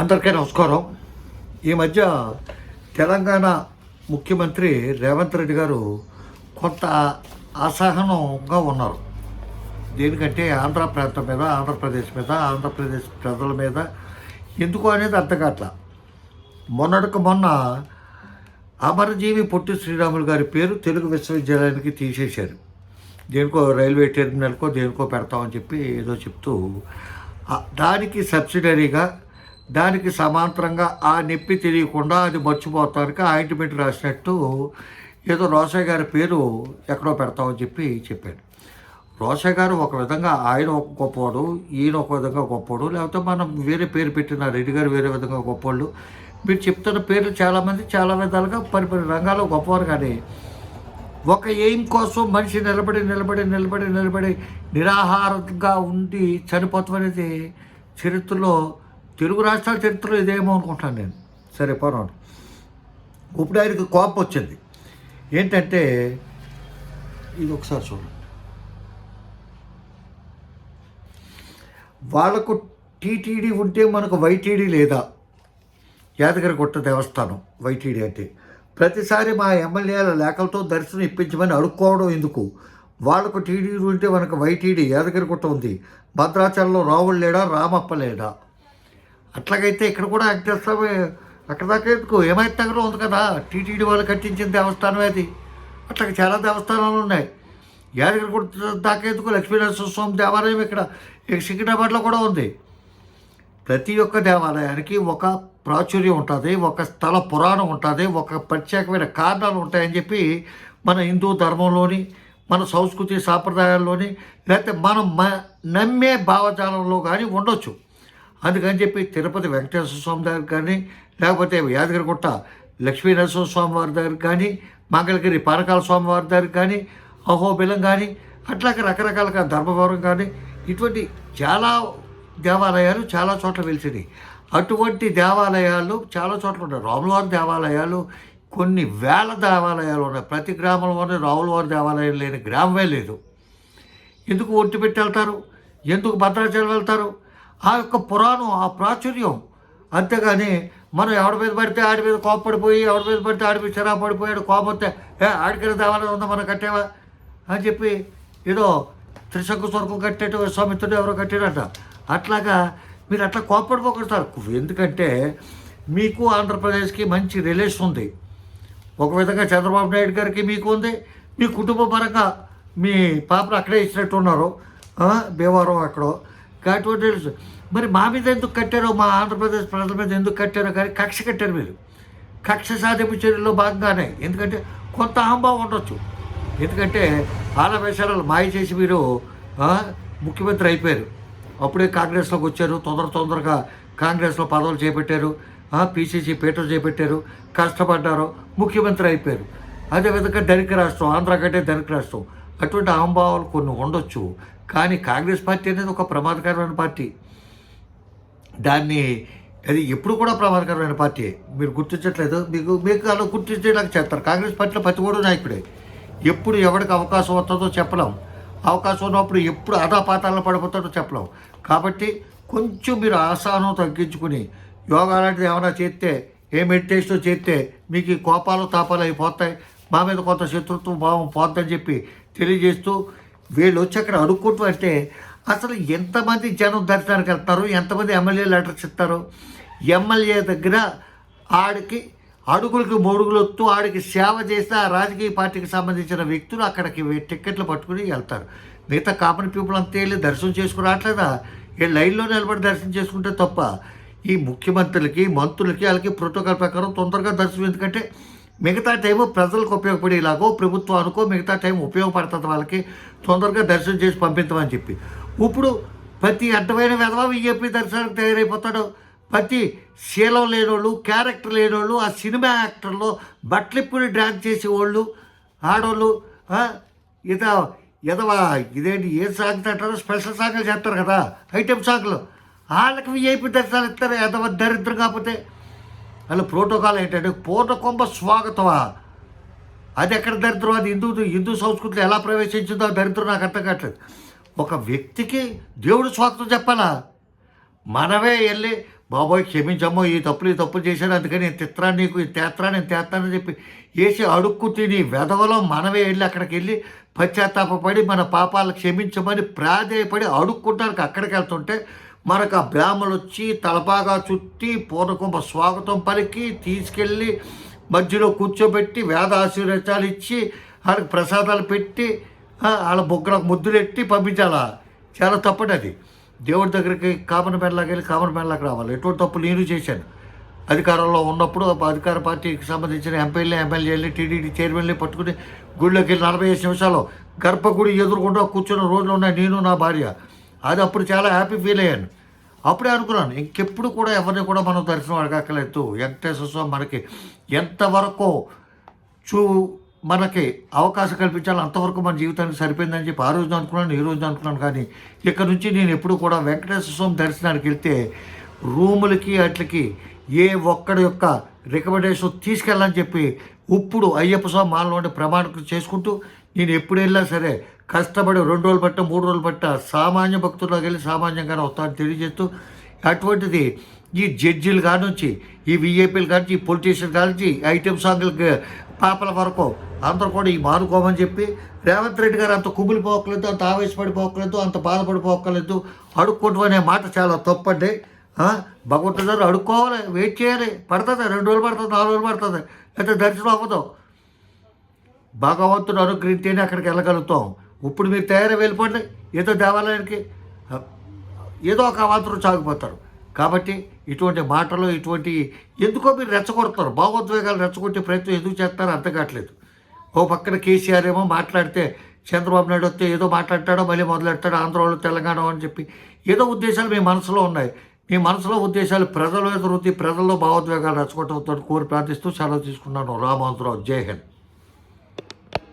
అందరికీ నమస్కారం. ఈ మధ్య తెలంగాణ ముఖ్యమంత్రి రేవంత్ రెడ్డి గారు కొంత అసహనంగా ఉన్నారు. దేనికంటే ఆంధ్ర ప్రాంతం మీద ఆంధ్రప్రదేశ్ మీద ఆంధ్రప్రదేశ్ ప్రజల మీద ఎందుకు అనేది అర్థం కావట్లా? మొన్నటికి మొన్న అమరజీవి పొట్టి శ్రీరాములు గారి పేరు తెలుగు విశ్వవిద్యాలయానికి తీసేశారు. దేనికో రైల్వే టెర్మినల్కో దేనికో పెడతామని చెప్పి ఏదో చెప్తూ దానికి సబ్సిడరీగా దానికి సమాంతరంగా ఆ నొప్పి తెలియకుండా అది మర్చిపోతానికి ఆయింట్మెంట్ రాసినట్టు ఏదో రోసయ్య గారి పేరు ఎక్కడో పెడతామని చెప్పి చెప్పాడు. రోసయ్య గారు ఒక విధంగా ఆయన ఒక గొప్పవాడు ఈయన ఒక విధంగా గొప్పవాడు లేకపోతే మనం వేరే పేరు పెట్టిన రెడ్డి గారు వేరే విధంగా గొప్పవాళ్ళు మీరు చెప్తున్న పేర్లు చాలామంది చాలా విధాలుగా పరి పని రంగాల్లో గొప్పవారు కానీ ఒక ఎయిమ్ కోసం మనిషి నిలబడి నిలబడి నిలబడి నిలబడి నిరాహారంగా ఉండి చనిపోతాం అనేది చరిత్రలో తెలుగు రాష్ట్రాల చరిత్రలో ఇదేమో అనుకుంటాను నేను. సరే పోరాడు ఇప్పుడు ఆయనకి కోపం వచ్చింది. ఏంటంటే ఇది ఒకసారి చూడండి. వాళ్ళకు టీటీడీ ఉంటే మనకు వైటీడీ లేదా? యాదగిరిగుట్ట దేవస్థానం వైటీడీ అంటే. ప్రతిసారి మా ఎమ్మెల్యేల లేఖలతో దర్శనం ఇప్పించమని అడుక్కోవడం ఎందుకు? వాళ్ళకు టీడీ ఉంటే మనకు వైటీడీ యాదగిరిగుట్ట ఉంది. భద్రాచలంలో రావుడు లేడా? రామప్ప లేడా? అట్లాగైతే ఇక్కడ కూడా వెంకటేశ్వర అక్కడ దాకా ఎందుకు? ఏమైతే దగ్గర ఉంది కదా టీటీడీ వాళ్ళు కట్టించిన దేవస్థానం అది. అట్లా చాలా దేవస్థానాలు ఉన్నాయి. యాదగిరిగుట్ట దాకా ఎందుకు? లక్ష్మీనరసింహ స్వామి దేవాలయం ఇక్కడ. సికింద్రాబాద్లో కూడా ఉంది. ప్రతి ఒక్క దేవాలయానికి ఒక ప్రాచుర్యం ఉంటుంది ఒక స్థల పురాణం ఉంటుంది ఒక ప్రత్యేకమైన కారణాలు ఉంటాయని చెప్పి మన హిందూ ధర్మంలోని మన సంస్కృతి సాంప్రదాయాల్లోని లేకపోతే మనం మ నమ్మే భావజాలంలో కానీ ఉండొచ్చు. అందుకని చెప్పి తిరుపతి వెంకటేశ్వర స్వామి దగ్గర కానీ లేకపోతే యాదగిరిగుట్ట లక్ష్మీ స్వామి వారి దగ్గర కానీ మంగళగిరి పానకాల స్వామి వారి దగ్గర కానీ అహోబిలం కానీ అట్లాగే రకరకాలుగా ధర్మవరం కానీ ఇటువంటి చాలా దేవాలయాలు చాలా చోట్ల వెలిసినాయి. అటువంటి దేవాలయాలు చాలా చోట్ల ఉన్నాయి. రాములవారి దేవాలయాలు కొన్ని వేల దేవాలయాలు ఉన్నాయి. ప్రతి గ్రామంలోనే రాములవారి దేవాలయం లేని గ్రామమే లేదు. ఎందుకు ఒంటి పెట్టి వెళ్తారు? ఎందుకు భద్రాచలం వెళ్తారు? ఆ యొక్క పురాణం ఆ ప్రాచుర్యం. అంతేగాని మనం ఎవడి మీద పడితే ఆడి మీద కోపడిపోయి ఎవడి మీద పడితే ఆడి మీద చిరా పడిపోయాడు కోపం వస్తే ఏ ఆడికి దేవాలయం ఉందా మనం కట్టేవా? అని చెప్పి ఏదో త్రిశంకు స్వర్గం కట్టేట స్వామిత్రుడు ఎవరో కట్టాడట. అట్లాగా మీరు అట్లా కోపడిపోకండి సార్. ఎందుకంటే మీకు ఆంధ్రప్రదేశ్కి మంచి రిలేషన్ ఉంది. ఒక విధంగా చంద్రబాబు నాయుడు గారికి మీకు ఉంది. మీ కుటుంబ పరంగా మీ పాపను అక్కడే ఇచ్చినట్టు ఉన్నారు భీమవరం అక్కడో అటువంటి తెలుసు మరి మా మీద ఎందుకు కట్టారో మా ఆంధ్రప్రదేశ్ ప్రజల మీద ఎందుకు కట్టారో కానీ కక్ష కట్టారు మీరు. కక్ష సాధింపు చర్యల్లో భాగంగానే. ఎందుకంటే కొంత అహంభావం ఉండొచ్చు. ఎందుకంటే ఆలవేశాలను మాయ చేసి మీరు ముఖ్యమంత్రి అయిపోయారు. అప్పుడే కాంగ్రెస్లోకి వచ్చారు. తొందర తొందరగా కాంగ్రెస్లో పదవులు చేపట్టారు. పీసీసీ పీటర్ చేపట్టారు. కష్టపడ్డారు. ముఖ్యమంత్రి అయిపోయారు. అదేవిధంగా ధనిక రాష్ట్రం ఆంధ్ర కంటే ధనిక రాష్ట్రం. అటువంటి అహంభావాలు కొన్ని ఉండొచ్చు కానీ కాంగ్రెస్ పార్టీ అనేది ఒక ప్రమాదకరమైన పార్టీ. దాన్ని అది ఎప్పుడు కూడా ప్రమాదకరమైన పార్టీ. మీరు గుర్తించట్లేదు మీకు మీకు అలా గుర్తించేలాగా చేస్తారు. కాంగ్రెస్ పార్టీలో ప్రతి కూడా నాయకుడే. ఎప్పుడు ఎవరికి అవకాశం వస్తుందో చెప్పలేం. అవకాశం ఉన్నప్పుడు ఎప్పుడు అధాపాతాలను పడిపోతాడో చెప్పలేం. కాబట్టి కొంచెం మీరు ఆసానం తగ్గించుకుని యోగా లాంటిది ఏమైనా చేస్తే ఏ మెడిటేషన్ చేస్తే మీకు ఈ కోపాలు తాపాలు అయిపోతాయి. మా మీద కొంత శత్రుత్వం భావం పోద్దని చెప్పి తెలియజేస్తూ వీళ్ళు వచ్చి అక్కడ అడుక్కుంటూ అంటే అసలు ఎంతమంది జనం దర్శనానికి వెళ్తారు? ఎంతమంది ఎమ్మెల్యే లెటర్స్ ఇస్తారు? ఎమ్మెల్యే దగ్గర ఆడికి అడుగులకి మూడుగులు వస్తూ ఆడికి సేవ చేస్తే ఆ రాజకీయ పార్టీకి సంబంధించిన వ్యక్తులు అక్కడికి టిక్కెట్లు పట్టుకుని వెళ్తారు. మిగతా కామన్ పీపుల్ అంతా వెళ్ళి దర్శనం చేసుకుని రావట్లేదా? ఈ లైన్లో నిలబడి దర్శనం చేసుకుంటే తప్ప ఈ ముఖ్యమంత్రులకి మంత్రులకి వాళ్ళకి ప్రోటోకాల్ ప్రకారం తొందరగా దర్శనం ఎందుకంటే మిగతా టైము ప్రజలకు ఉపయోగపడేలాగో ప్రభుత్వానికో మిగతా టైం ఉపయోగపడుతుంది వాళ్ళకి తొందరగా దర్శనం చేసి పంపించమని చెప్పి. ఇప్పుడు ప్రతి అడ్డమైన విధవా బీజేపీ దర్శనానికి తయారైపోతాడు. ప్రతి శీలం లేనోళ్ళు క్యారెక్టర్ లేనోళ్ళు ఆ సినిమా యాక్టర్లో బట్టలిప్పుని డ్యాన్స్ చేసేవాళ్ళు ఆడవాళ్ళు ఆ, ఇద ఎదవా ఇదేంటి ఏ సాంగ్ అంటారో స్పెషల్ సాంగ్లు చేస్తారు కదా ఐటెం సాంగ్లు. వాళ్ళకి విఐపీ దర్శనాలు ఇస్తారు ఎదవ దరిద్రం కాకపోతే. అలా ప్రోటోకాల్ ఏంటంటే పూర్ణకుంభ స్వాగతమా? అది ఎక్కడ దరిద్రం? అది హిందూ హిందూ సంస్కృతిలో ఎలా ప్రవేశించిందో దరిద్రం నాకు అర్థం కావట్లేదు. ఒక వ్యక్తికి దేవుడు స్వాగతం చెప్పాలా? మనమే వెళ్ళి బాబోయ్ క్షమించమ్మో ఈ తప్పులు ఈ తప్పులు చేశాను అందుకని నేను తిత్రా నీకు ఈ తేత్రా నేను తేత్తానని చెప్పి వేసి అడుక్కు తిని వెధవలో మనమే వెళ్ళి అక్కడికి వెళ్ళి పశ్చాత్తాపడి మన పాపాలు క్షమించమని ప్రాధేయపడి అడుక్కుంటానికి అక్కడికి వెళ్తుంటే మనకు ఆ బ్రాహ్మణులు వచ్చి తలపాగా చుట్టి పూర్ణకుంభ స్వాగతం పలికి తీసుకెళ్ళి మధ్యలో కూర్చోబెట్టి వేద ఆశీర్వచాలు ఇచ్చి వాళ్ళకి ప్రసాదాలు పెట్టి వాళ్ళ బొగ్గలకు ముద్దులు ఎట్టి పంపించాలా? చాలా తప్పటి అది. దేవుడి దగ్గరికి కామన్ మ్యాన్లాగా వెళ్ళి కామన్ మ్యాన్లాగా రావాలి. ఎటువంటి తప్పు నేను చేశాను. అధికారంలో ఉన్నప్పుడు అధికార పార్టీకి సంబంధించిన ఎంపీలు ఎమ్మెల్యేలు టీడీడీ చైర్మన్లు పట్టుకుని గుడిలోకి వెళ్ళి నలభై ఐదు నిమిషాలు గర్భగుడి ఎదురుకుండా కూర్చున్న రోజులు ఉన్నాయి. నేను నా భార్య. అది అప్పుడు చాలా హ్యాపీ ఫీల్ అయ్యాను. అప్పుడే అనుకున్నాను ఇంకెప్పుడు కూడా ఎవరిని కూడా మనం దర్శనం అడగక్కర్లేదు. వెంకటేశ్వర స్వామి మనకి ఎంతవరకు చూ మనకి అవకాశం కల్పించాలి అంతవరకు మన జీవితానికి సరిపోయిందని చెప్పి ఆ రోజు అనుకున్నాను ఈ రోజు అనుకున్నాను. కానీ ఇక్కడ నుంచి నేను ఎప్పుడు కూడా వెంకటేశ్వర స్వామి దర్శనానికి వెళ్తే రూములకి వాటికి ఏ ఒక్కడి యొక్క రికమెండేషన్ తీసుకెళ్ళని చెప్పి ఇప్పుడు అయ్యప్ప స్వామి మాలలోని ప్రమాణం చేసుకుంటూ నేను ఎప్పుడు వెళ్ళినా సరే కష్టపడి రెండు రోజులు పట్ట మూడు రోజులు పట్ట సామాన్య భక్తుల్లోకి వెళ్ళి సామాన్యంగానే వస్తానని తెలియజేస్తూ అటువంటిది ఈ జడ్జీలు కానుంచి ఈ విఏపీలు కానించి ఈ పొలిటీషియన్ కానించి ఐటెం సాంగ్లకి పాపల వరకు అందరూ కూడా ఈ మానుకోమని చెప్పి రేవంత్ రెడ్డి గారు అంత కుమిలిపోకలేదు అంత ఆవేశపడిపోకలేదు అంత బాధపడిపోకలేదు అడుక్కుంటూ అనే మాట చాలా తప్పండి. ఆ, భగవంతుడు గారు అడుక్కోవాలి వెయిట్ చేయాలి. పడుతుంది రెండు రోజులు పడుతుంది నాలుగు రోజులు పడుతుంది. అయితే దర్శనం అవ్వదు. భగవంతుడు అనుగ్రహించేనే అక్కడికి వెళ్ళగలుగుతాం. ఇప్పుడు మీరు తయారై వెళ్ళిపోండి ఏదో దేవాలయానికి ఏదో ఒక అవాంతరం సాగిపోతారు కాబట్టి ఇటువంటి మాటలు ఇటువంటి ఎందుకో మీరు రెచ్చగొడతారు భావోద్వేగాలు రెచ్చగొట్టే ప్రయత్నం ఎందుకు చేస్తారో అర్థం కావట్లేదు. ఓ పక్కన కేసీఆర్ ఏమో మాట్లాడితే చంద్రబాబు నాయుడు వస్తే ఏదో మాట్లాడతాడో మళ్ళీ మొదలెడతాడు ఆంధ్రలో తెలంగాణ అని చెప్పి ఏదో ఉద్దేశాలు మీ మనసులో ఉన్నాయి. మీ మనసులో ఉద్దేశాలు ప్రజల మీద ప్రజల్లో భావోద్వేగాలు రెచ్చగొట్టవుతాడు కోరి ప్రార్థిస్తూ సెలవు తీసుకున్నాను. రామోహన్ జై హింద్.